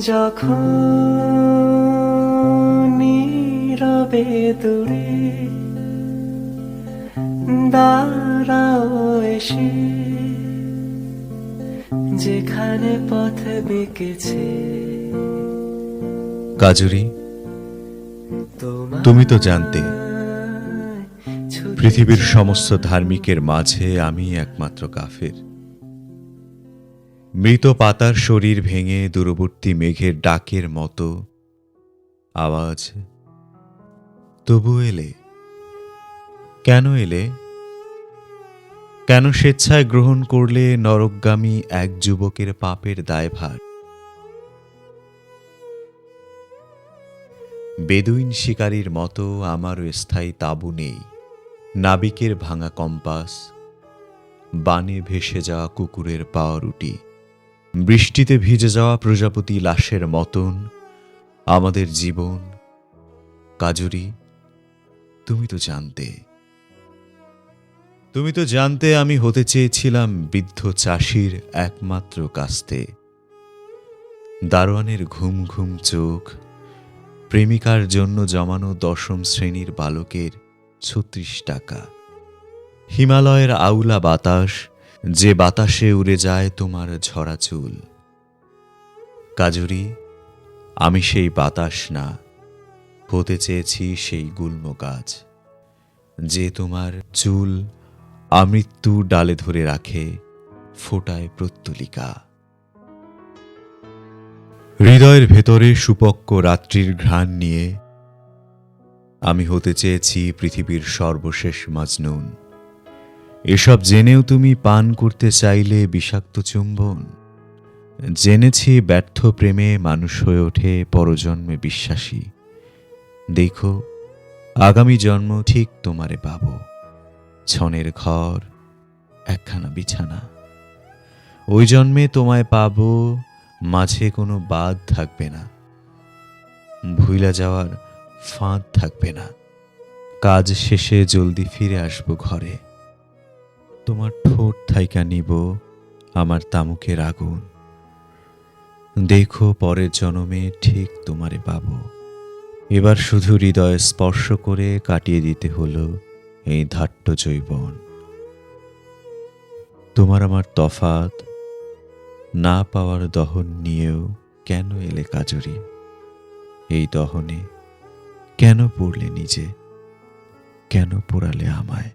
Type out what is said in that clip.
যখন নীরবে দূরে দাঁড়াও এসে যেখানে পথ বেঁকেছে। কাজুরি তুমি তো জানতে পৃথিবীর সমস্ত ধার্মিকের মাঝে আমি একমাত্র কাফের। মৃত পাতার শরীর ভেঙে দূরবর্তী মেঘের ডাকের মতো আওয়াজ। তবু এলে? কেন এলে? কেন স্বেচ্ছায় গ্রহণ করলে নরকগামী এক যুবকের পাপের দায়ভার? বেদুইন শিকারীর মতো আমারও স্থায়ী তাবু নেই। নাবিকের ভাঙা কম্পাস, বানে ভেসে যাওয়া কুকুরের পাওয়ারুটি বৃষ্টিতে ভিজে যাওয়া প্রজাপতি লাশের মতন, আমাদের জীবন। কাজুরি, তুমি তো জানতে। তুমি তো জানতে আমি হতে চেয়েছিলাম বৃদ্ধ চাষির একমাত্র কাস্তে। দারোয়ানের ঘুম ঘুম চোখ, প্রেমিকার জন্য জমানো দশম শ্রেণির বালকের ছত্রিশ টাকা। হিমালয়ের আউলা বাতাস যে বাতাসে উড়ে যায় তোমার ঝরা চুল। কাজুরি, আমি সেই বাতাস না, হতে চেয়েছি সেই গুল্ম গাছ, যে তোমার চুল আমৃত্যু ডালে ধরে রাখে ফোটায় প্রত্যলিকা। হৃদয়ের ভেতরে সুপক্ক রাত্রির ঘ্রাণ নিয়ে আমি হতে চেয়েছি পৃথিবীর সর্বশেষ মাজনুন। এসব জেনেও তুমি পান করতে চাইলে বিষাক্ত চুম্বন। জেনেছি ব্যর্থ প্রেমে মানুষ হয়ে ওঠে পরজন্মে বিশ্বাসী। দেখো, আগামী জন্ম ঠিক তোমারে পাব। ছনের ঘর, একখানা বিছানা। ওই জন্মে তোমায় পাব, মাঝে কোনো বাদ থাকবে না। ভুইলা যাওয়ার ফাঁদ থাকবে না। কাজ শেষে জলদি ফিরে আসব ঘরে। তোমার ঠোঁট থাইকা নিব আমার তামুকের আগুন। দেখো পরের জনমে ঠিক তোমারে পাব। এবার শুধু হৃদয় স্পর্শ করে কাটিয়ে দিতে হলো এই ধাট্য জৈবন তোমার আমার তফাত, না পাওয়ার দহন নিয়েও কেন এলে কাজরি? এই দহনে কেন পড়লে নিজে? কেন পোড়ালে আমায়?